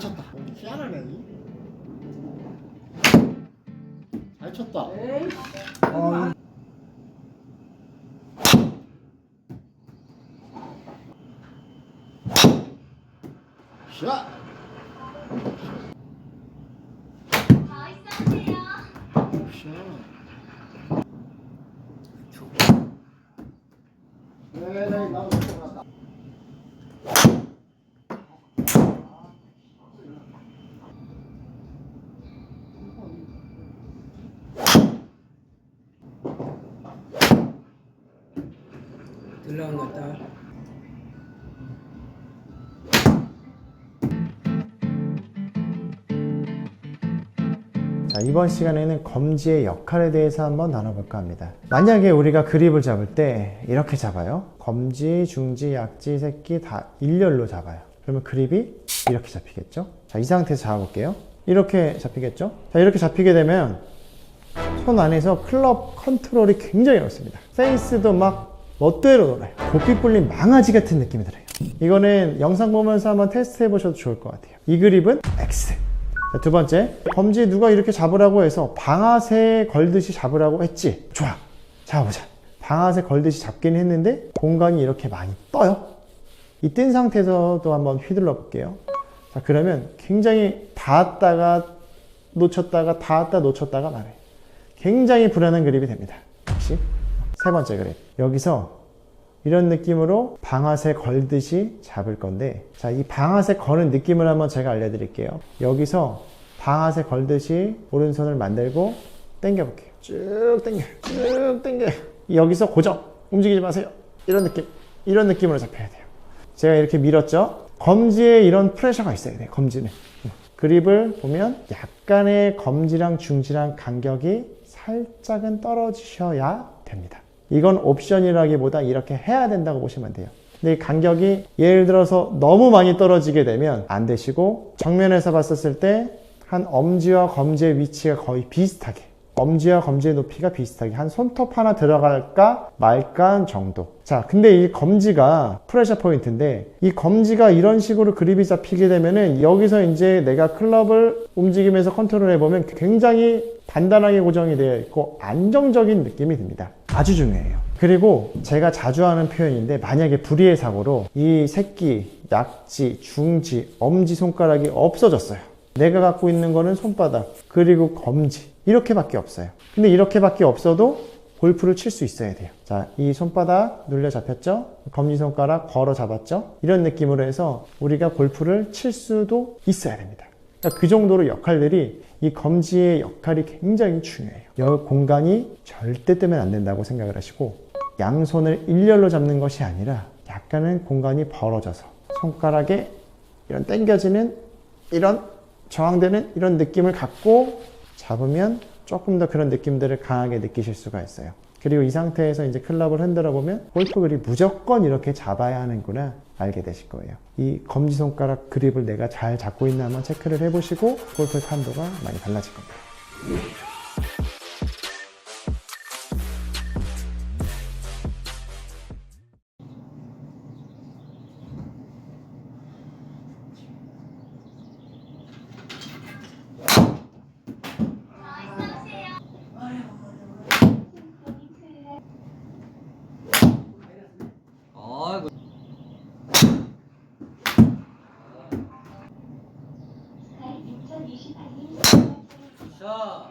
쳤다. 희한하네. 잘 쳤다. 어, 샷. 샷. 네, 네, 나도 들어갔다. 들러갔다. 자, 이번 시간에는 검지의 역할에 대해서 한번 나눠볼까 합니다. 만약에 우리가 그립을 잡을 때 이렇게 잡아요. 검지, 중지, 약지, 새끼 다 일렬로 잡아요. 그러면 그립이 이렇게 잡히겠죠? 자, 이 상태에서 잡아볼게요. 이렇게 잡히겠죠? 자, 이렇게 잡히게 되면 손 안에서 클럽 컨트롤이 굉장히 어렵습니다. 페이스도 막 멋대로 놀아요. 고삐 뿔린 망아지 같은 느낌이 들어요. 이거는 영상 보면서 한번 테스트 해보셔도 좋을 것 같아요. 이 그립은 X. 자, 두 번째, 검지 누가 이렇게 잡으라고 해서 방아쇠 걸듯이 잡으라고 했지? 좋아. 잡아보자. 방아쇠 걸듯이 잡긴 했는데 공간이 이렇게 많이 떠요. 이 뜬 상태에서도 한번 휘둘러 볼게요. 자, 그러면 굉장히 닿았다가 놓쳤다가 닿았다 놓쳤다가 말해요. 굉장히 불안한 그립이 됩니다. 역시 세 번째 그립. 여기서 이런 느낌으로 방아쇠 걸듯이 잡을 건데 자, 이 방아쇠 거는 느낌을 한번 제가 알려드릴게요. 여기서 방아쇠 걸듯이 오른손을 만들고 당겨 볼게요. 쭉 당겨, 쭉 당겨. 여기서 고정, 움직이지 마세요. 이런 느낌, 이런 느낌으로 잡혀야 돼요. 제가 이렇게 밀었죠. 검지에 이런 프레셔가 있어야 돼요. 검지는. 그립을 보면 약간의 검지랑 중지랑 간격이 살짝은 떨어지셔야 됩니다. 이건 옵션이라기보다 이렇게 해야 된다고 보시면 돼요. 근데 이 간격이 예를 들어서 너무 많이 떨어지게 되면 안 되시고 정면에서 봤었을 때 한 엄지와 검지의 위치가 거의 비슷하게 엄지와 검지의 높이가 비슷하게 한 손톱 하나 들어갈까 말까 정도. 자, 근데 이 검지가 프레셔 포인트인데 이 검지가 이런 식으로 그립이 잡히게 되면은 여기서 이제 내가 클럽을 움직이면서 컨트롤 해보면 굉장히 단단하게 고정이 되어 있고 안정적인 느낌이 듭니다. 아주 중요해요. 그리고 제가 자주 하는 표현인데 만약에 불의의 사고로 이 새끼, 약지, 중지, 엄지 손가락이 없어졌어요. 내가 갖고 있는 거는 손바닥, 그리고 검지. 이렇게밖에 없어요. 근데 이렇게밖에 없어도 골프를 칠 수 있어야 돼요. 자, 이 손바닥 눌려 잡혔죠? 검지 손가락 걸어 잡았죠? 이런 느낌으로 해서 우리가 골프를 칠 수도 있어야 됩니다. 그러니까 그 정도로 역할들이 이 검지의 역할이 굉장히 중요해요. 이 공간이 절대 뜨면 안 된다고 생각을 하시고 양손을 일렬로 잡는 것이 아니라 약간은 공간이 벌어져서 손가락에 이런 당겨지는 이런 저항되는 이런 느낌을 갖고 잡으면 조금 더 그런 느낌들을 강하게 느끼실 수가 있어요. 그리고 이 상태에서 이제 클럽을 흔들어 보면 골프 그립 무조건 이렇게 잡아야 하는구나 알게 되실 거예요. 이 검지 손가락 그립을 내가 잘 잡고 있나 한번 체크를 해보시고 골프의 판도가 많이 달라질 겁니다. 자.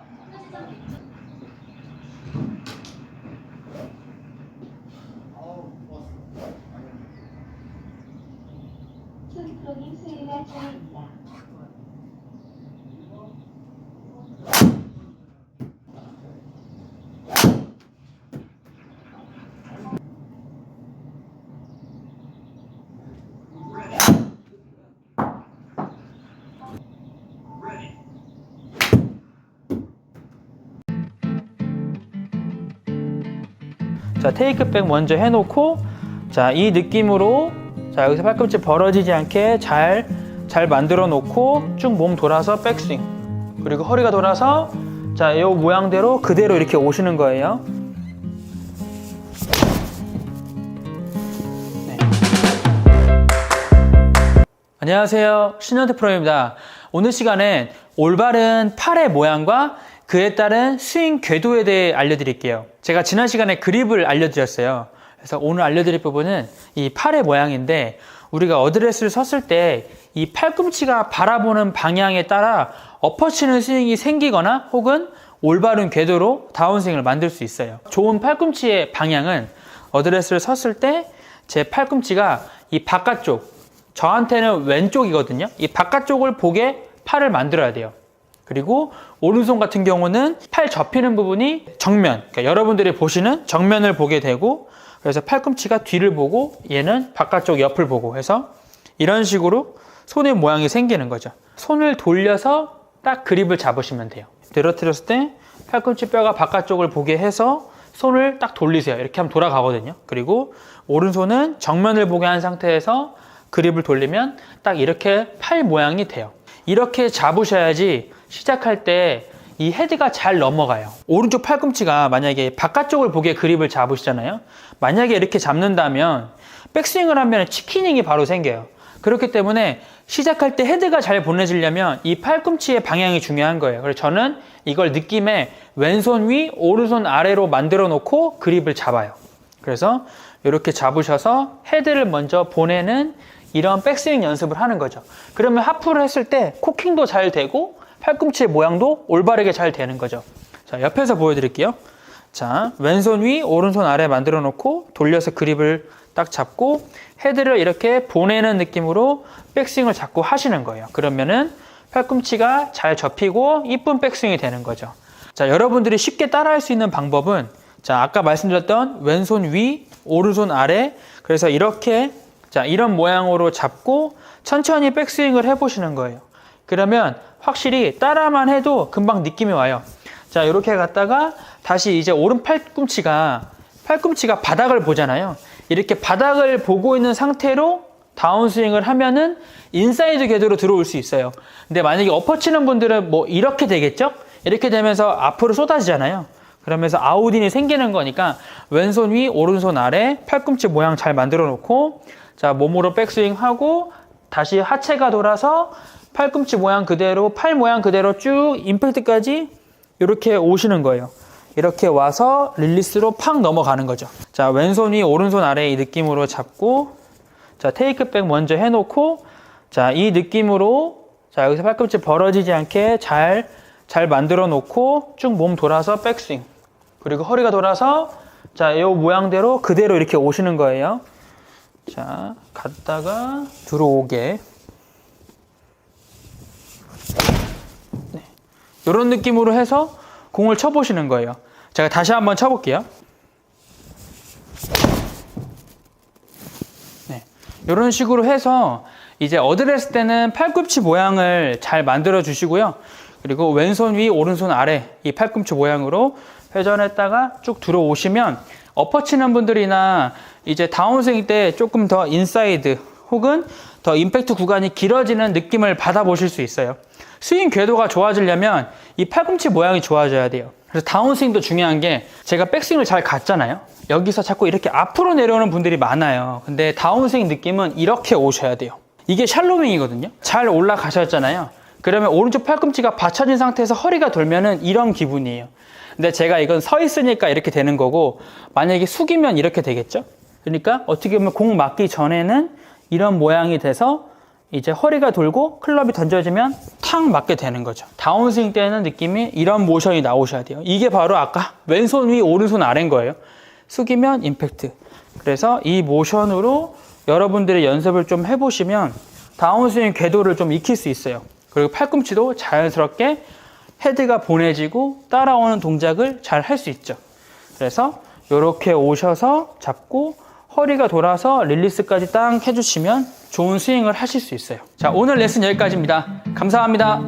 프로님 수혜가 중입니다. 자, 테이크백 먼저 해놓고, 자, 이 느낌으로, 자, 여기서 팔꿈치 벌어지지 않게 잘, 잘 만들어 놓고, 쭉 몸 돌아서 백스윙. 그리고 허리가 돌아서, 자, 이 모양대로 그대로 이렇게 오시는 거예요. 네. 안녕하세요. 신현태 프로입니다. 오늘 시간엔 올바른 팔의 모양과 그에 따른 스윙 궤도에 대해 알려드릴게요. 제가 지난 시간에 그립을 알려드렸어요. 그래서 오늘 알려드릴 부분은 이 팔의 모양인데 우리가 어드레스를 섰을 때 이 팔꿈치가 바라보는 방향에 따라 엎어치는 스윙이 생기거나 혹은 올바른 궤도로 다운스윙을 만들 수 있어요. 좋은 팔꿈치의 방향은 어드레스를 섰을 때 제 팔꿈치가 이 바깥쪽, 저한테는 왼쪽이거든요. 이 바깥쪽을 보게 팔을 만들어야 돼요. 그리고 오른손 같은 경우는 팔 접히는 부분이 정면, 그러니까 여러분들이 보시는 정면을 보게 되고 그래서 팔꿈치가 뒤를 보고 얘는 바깥쪽 옆을 보고 해서 이런 식으로 손의 모양이 생기는 거죠. 손을 돌려서 딱 그립을 잡으시면 돼요. 늘어뜨렸을 때 팔꿈치 뼈가 바깥쪽을 보게 해서 손을 딱 돌리세요. 이렇게 하면 돌아가거든요. 그리고 오른손은 정면을 보게 한 상태에서 그립을 돌리면 딱 이렇게 팔 모양이 돼요. 이렇게 잡으셔야지 시작할 때 이 헤드가 잘 넘어가요. 오른쪽 팔꿈치가 만약에 바깥쪽을 보게 그립을 잡으시잖아요. 만약에 이렇게 잡는다면 백스윙을 하면 치키닝이 바로 생겨요. 그렇기 때문에 시작할 때 헤드가 잘 보내지려면 이 팔꿈치의 방향이 중요한 거예요. 그래서 저는 이걸 느낌에 왼손 위, 오른손 아래로 만들어 놓고 그립을 잡아요. 그래서 이렇게 잡으셔서 헤드를 먼저 보내는 이런 백스윙 연습을 하는 거죠. 그러면 하프를 했을 때 코킹도 잘 되고 팔꿈치의 모양도 올바르게 잘 되는 거죠. 자, 옆에서 보여드릴게요. 자, 왼손 위, 오른손 아래 만들어 놓고 돌려서 그립을 딱 잡고 헤드를 이렇게 보내는 느낌으로 백스윙을 자꾸 하시는 거예요. 그러면은 팔꿈치가 잘 접히고 이쁜 백스윙이 되는 거죠. 자, 여러분들이 쉽게 따라할 수 있는 방법은 자, 아까 말씀드렸던 왼손 위, 오른손 아래 그래서 이렇게 자, 이런 모양으로 잡고 천천히 백스윙을 해 보시는 거예요. 그러면 확실히 따라만 해도 금방 느낌이 와요. 자, 이렇게 갔다가 다시 이제 오른 팔꿈치가 팔꿈치가 바닥을 보잖아요. 이렇게 바닥을 보고 있는 상태로 다운스윙을 하면은 인사이드 궤도로 들어올 수 있어요. 근데 만약에 엎어치는 분들은 뭐 이렇게 되겠죠? 이렇게 되면서 앞으로 쏟아지잖아요. 그러면서 아웃인이 생기는 거니까 왼손 위, 오른손 아래 팔꿈치 모양 잘 만들어 놓고 자, 몸으로 백스윙 하고 다시 하체가 돌아서 팔꿈치 모양 그대로 팔 모양 그대로 쭉 임팩트까지 이렇게 오시는 거예요. 이렇게 와서 릴리스로 팍 넘어가는 거죠. 자, 왼손 위, 오른손 아래 이 느낌으로 잡고 자, 테이크백 먼저 해 놓고 자, 이 느낌으로 자, 여기서 팔꿈치 벌어지지 않게 잘, 잘 만들어 놓고 쭉 몸 돌아서 백스윙. 그리고 허리가 돌아서 자, 이 모양대로 그대로 이렇게 오시는 거예요. 자, 갔다가 들어오게. 이런 느낌으로 해서 공을 쳐보시는 거예요. 제가 다시 한번 쳐볼게요. 네. 이런 식으로 해서 이제 어드레스 때는 팔꿈치 모양을 잘 만들어 주시고요. 그리고 왼손 위, 오른손 아래 이 팔꿈치 모양으로 회전했다가 쭉 들어오시면 엎어치는 분들이나 이제 다운스윙 때 조금 더 인사이드 혹은 더 임팩트 구간이 길어지는 느낌을 받아보실 수 있어요. 스윙 궤도가 좋아지려면 이 팔꿈치 모양이 좋아져야 돼요. 그래서 다운스윙도 중요한 게 제가 백스윙을 잘 갔잖아요. 여기서 자꾸 이렇게 앞으로 내려오는 분들이 많아요. 근데 다운스윙 느낌은 이렇게 오셔야 돼요. 이게 샬로윙이거든요. 잘 올라가셨잖아요. 그러면 오른쪽 팔꿈치가 받쳐진 상태에서 허리가 돌면은 이런 기분이에요. 근데 제가 이건 서 있으니까 이렇게 되는 거고 만약에 숙이면 이렇게 되겠죠? 그러니까 어떻게 보면 공 맞기 전에는 이런 모양이 돼서 이제 허리가 돌고 클럽이 던져지면 탁 맞게 되는 거죠. 다운스윙 때는 느낌이 이런 모션이 나오셔야 돼요. 이게 바로 아까 왼손 위, 오른손 아래인 거예요. 숙이면 임팩트. 그래서 이 모션으로 여러분들이 연습을 좀 해보시면 다운스윙 궤도를 좀 익힐 수 있어요. 그리고 팔꿈치도 자연스럽게 헤드가 보내지고 따라오는 동작을 잘 할 수 있죠. 그래서 이렇게 오셔서 잡고 허리가 돌아서 릴리스까지 딱 해주시면 좋은 스윙을 하실 수 있어요. 자, 오늘 레슨 여기까지입니다. 감사합니다.